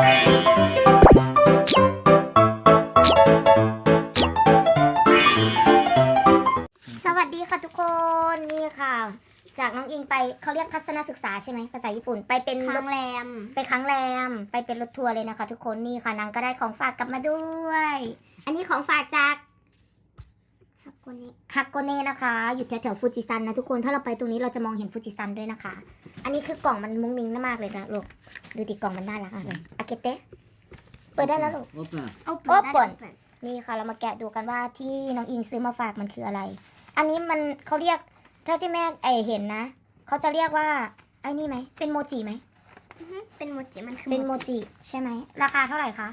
สวัสดีค่ะทุกคนนี่ค่ะ จากน้องอิงไปเขาเรียกทัศนศึกษาใช่ไหมภาษาญี่ปุ่นไปเป็นรค้าถงแรม ไปค้างแรม ไปเป็นรถทัวร์เลยนะคะ ทุกคนนี่ค่ะนางก็ได้ของฝากกลับมาด้วย อันนี้ของฝากจากฮัก ฮักโกเนะนะคะ อยู่แถวแถวฟูจิซันนะทุกคน ถ้าเราไปตรงนี้เราจะมองเห็นฟูจิซันด้วยนะคะ อันนี้คือกล่องมันมุ้งมิ้งมากเลยนะลูก ดูติกล่องมันน่ารักอะเลยอาเกเตะเปิดได้แล้วลูก Open. โอโอเปิเปิลนี่ค่ะเรามาแกะดูกันว่าที่น้องอิงซื้อมาฝากมันคืออะไร อันนี้มันเขาเรียกเท่าที่แม่ไอเห็นนะ เขาจะเรียกว่าไอ้นี่ไหม เป็นโมจิไหม เป็นโมจิมันคือเป็นโมจิใช่ไหม ราคาเท่าไหร่คะ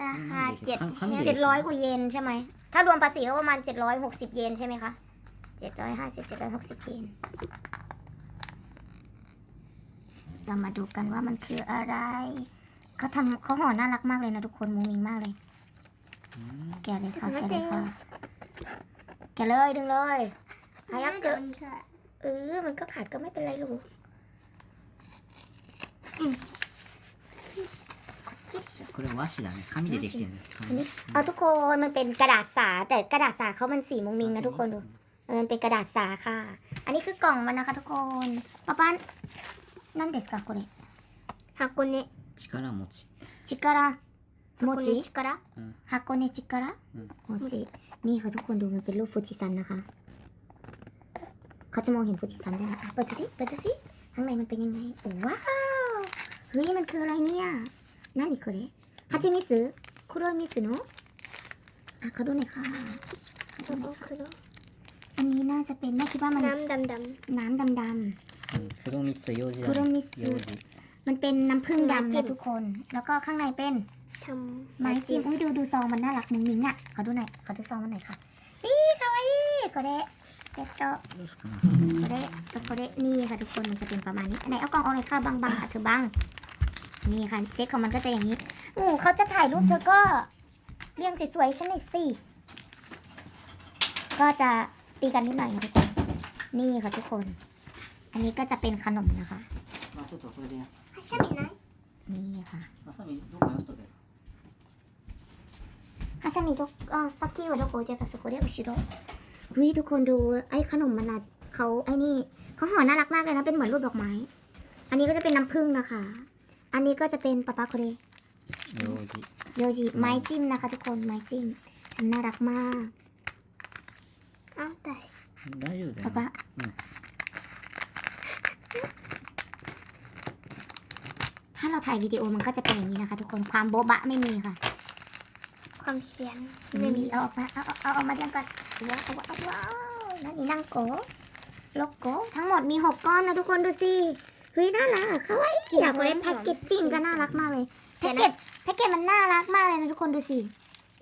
ราคาเจ็ดเจ็ดร้อยกว่าเยนใช่ไหม ถ้ารวมภาษีก็ประมาณเจ็ดร้อยหกสิบเยนใช่ไหมคะเจ็ดร้อยห้าสิบเจ็ดร้อยหกสิบเยน เรามาดูกันว่ามันคืออะไร เขาทำเขาห่อน่ารักมากเลยนะทุกคนมุ้งมิ้งมากเลย แกะเลยค่ะแกะเลยค่ะแกะเลยดึงเลยอายักเกเดี๋ยอะเออมันก็ขาดก็ไม่เป็นไรลูก これ和紙だね紙でできてるね อันนี้เอาทุกคนมันเป็นกระดาษสา แต่กระดาษสาเขามันสีมุ้งมิงนะทุกคนดูเออมันเป็นกระดาษสาค่ะ อันนี้คือกล่องมันนะคะทุกคนป้าป้านั่นเดสกะこれ ฮักโกเนะ 力持ちชิการะโมจิ ชิการะ ฮากโกเนชิการะ うん โมจินี่ค่ะทุกคนดูมันเป็นรูปฟูจิซันนะคะเขาจะมองเห็นฟูจิซันด้วยนะอ่ะเปิดดูสิเปิดดูสิข้างในมันเป็นยังไงโอ้ว้าวเฮ้ยมันคืออะไรเนี่ยนั่นนี่ คัจิมิสึคุโรมิสึโนะอะเขาดูหน่อยค่ะโดโดคุโรมันนี้น่าจะเป็นแม่คิดว่ามันน้ำดำดำน้ำดำดคุโรมิสึโยจิำคุโรมิสึจิมันเป็นน้ำผึ้งดำนะทุกคน แล้วก็ข้างในเป็นทไม้จิ้มอุ้ยดูดูซองมันน่ารักมึงมิ้งอะขอดูหน่อยขอดูซองมันหน่อยค่ะนี่คาวาอิโคเดะเซตโตะโคเดะโกเดะนี่ค่ะทุกคนมันจะเป็นประมาณนี้ไหนเอากล่องเอาหนยค่ะบางๆค่ะเธอบางนี่ค่ะเซ็ตของมันก็จะอย่างนี้ โอ้เขาจะถ่ายรูปเธอก็เรียงสวยๆฉันหน่อยสิก็จะตีกันนิดหน่อยนะทุกคนนี่ค่ะทุกคน อันนี้ก็จะเป็นขนมนะคะ まあちょっとこれでやはしゃみない นี่ค่ะ わさびどっかに置いとけฮาชามิどあさっきはどこ置いてたそこで後ろเฮ้ยทุกคนดูไอ้ขนมมันอะเขาไอ้นี่เขาห่อน่ารักมากเลยนะเป็นเหมือนรูปดอกไม้ อันนี้ก็จะเป็นน้ำผึ้งนะคะ อันนี้ก็จะเป็นปะปาโคเร 楊枝 โยจิไม้จิ้มนะคะ ทุกคนไม้จิ้มทำน่ารักมาก อ้าวแต่ 大丈夫だ ปะ よ、ね、ปะถ้าเราถ่ายวิดีโอมันก็จะเป็นอย่างนี้นะคะ ทุกคนความโบ๊ะบะไม่มีค่ะ ความเชียน ไม่มีเอาออกมาเอาเอาเอาเอามาเรียงก่อนว้าวว้าวว้าวนั่นนี่นั่งโกโลโก้ทั้งหมดมีหกก้อนนะทุกคนดูสิ เฮ้ยน่ารักอเขาว่าอีอยากเลยแพ็กเกจจิ้งก็น่ารักมากเลยแพ็กเกจแพ็กเกจมันน่ารักมากเลยนะทุกคนดูสิ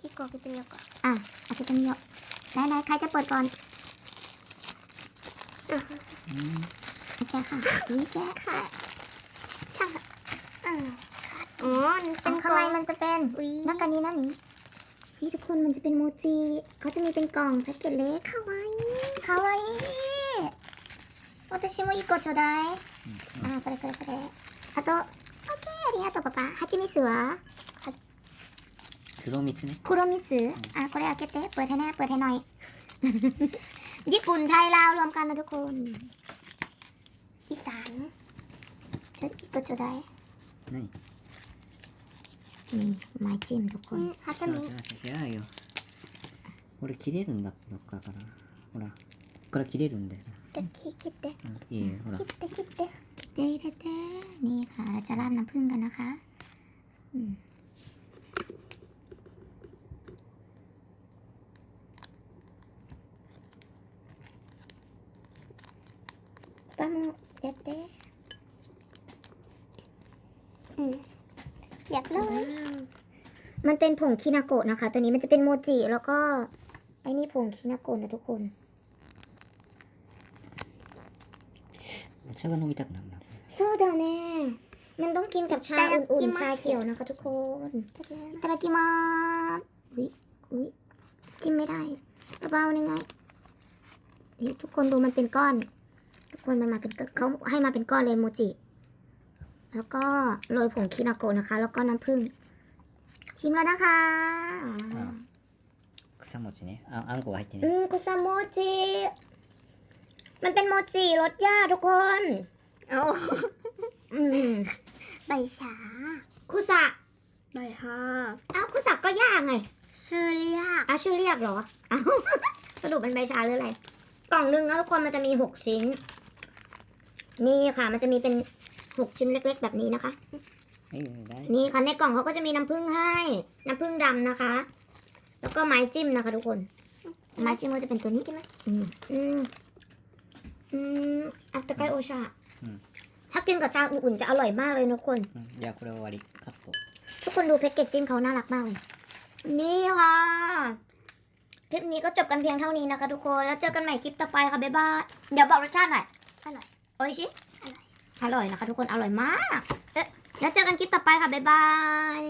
พี่กอกิตเนียก่อนอะอากิตเนียไหนไหนใครจะเปิดก่อนอะแค่ะนี่แกค่ะช่างอ๋อเป็นข้างในมันจะเป็นนักการนี้นั่นนี่นี่ทุกคนมันจะเป็นโมจิเขาจะมีเป็นกล่องแพ็กเกจเล็กคาวายคาวาย 私も一個ちょうだいあこれこれこれあと OK ありがとうパパハチミスは黒蜜ね黒蜜อ่ะこれ開けてเปิดให้แน่เปิดให้หน่อย ญี่ปุ่นไทยลาวรวมกันนะทุกคน อีสาน ちょ一個ちょうだい何นี่ไม้จิ้มทุกค อื น มはしゃみ知らない知らないよこれ切れるんだってどっかからほらここから切れるんだよ、 ตะคิดเด้คเอาล่ะคิดเด้คิดเด้เด้ดเด้นี่ค่ะเราจะราดน้ำผึ้งกันนะคะอืปั๊มเด็ดเด้อืมเรียบร้อย มันเป็นผงคินาโกะนะคะ ตัวนี้มันจะเป็นโมจิแล้วก็ไอ้นี่ผงคินาโกะนะทุกคน お茶が飲みたくなるなこれ โซดาเน่มันต้องกินกับชาอุ่นๆ ชาเขียวนะคะทุกคน いただきมาสอุ้ยอุ้ยจิ้มไม่ได้เบาๆนี่ไงนี่ทุกคนดูมันเป็นก้อน ทุกคนมันมาเป็นก้อนเขาให้มาเป็นก้อนเลยโมจิ แล้วก็โรยผงคินาโกะนะคะ แล้วก็น้ำผึ้งชิมแล้วนะคะ あ草餅ねああんこが入ってね อืมคุซาโ มันเป็นโมจิรสย่าทุกคนโอ้อืมใบชาคุสะใบฮะเอ้าคุสะก็ยากไง ชื่อเรียกอะชื่อเรียกเหรอเอ้าสรุปเป็นใบชาหรืออะไร กล่องหนึงนะทุกคนมันจะมีหกชิ้น นี่ค่ะ มันจะมีเป็นหกชิ้นเล็ก ๆ แบบนี้นะคะนี่ค่ะในกล่องเขาก็จะมีน้ำผึ้งให้ น้ำผึ้งดำนะคะ แล้วก็ไม้จิ้มนะคะ ทุกคน ไม้จิ้มก็จะเป็นตัวนี้ใช่ไหมอืมอืม อืมอัตตะไกโอชา うん ถ้ากินกับชาอุ่นๆจะอร่อยมากเลยนะทุกคน うんじゃあこれ終わりカット ทุกคนดูแพ็กเกจจิ้งเขาน่ารักมากเลย นี่ค่ะ คลิปนี้ก็จบกันเพียงเท่านี้นะคะ ทุกคน แล้วเจอกันใหม่คลิปต่อไปค่ะ บ๊ายบาย เดี๋ยวบอกรสชาติหน่อย อร่อย โอ้ยชิ อร่อย อร่อยนะคะ ทุกคน อร่อยมาก เอ๊ะ แล้วเจอกันคลิปต่อไปค่ะ บ๊ายบาย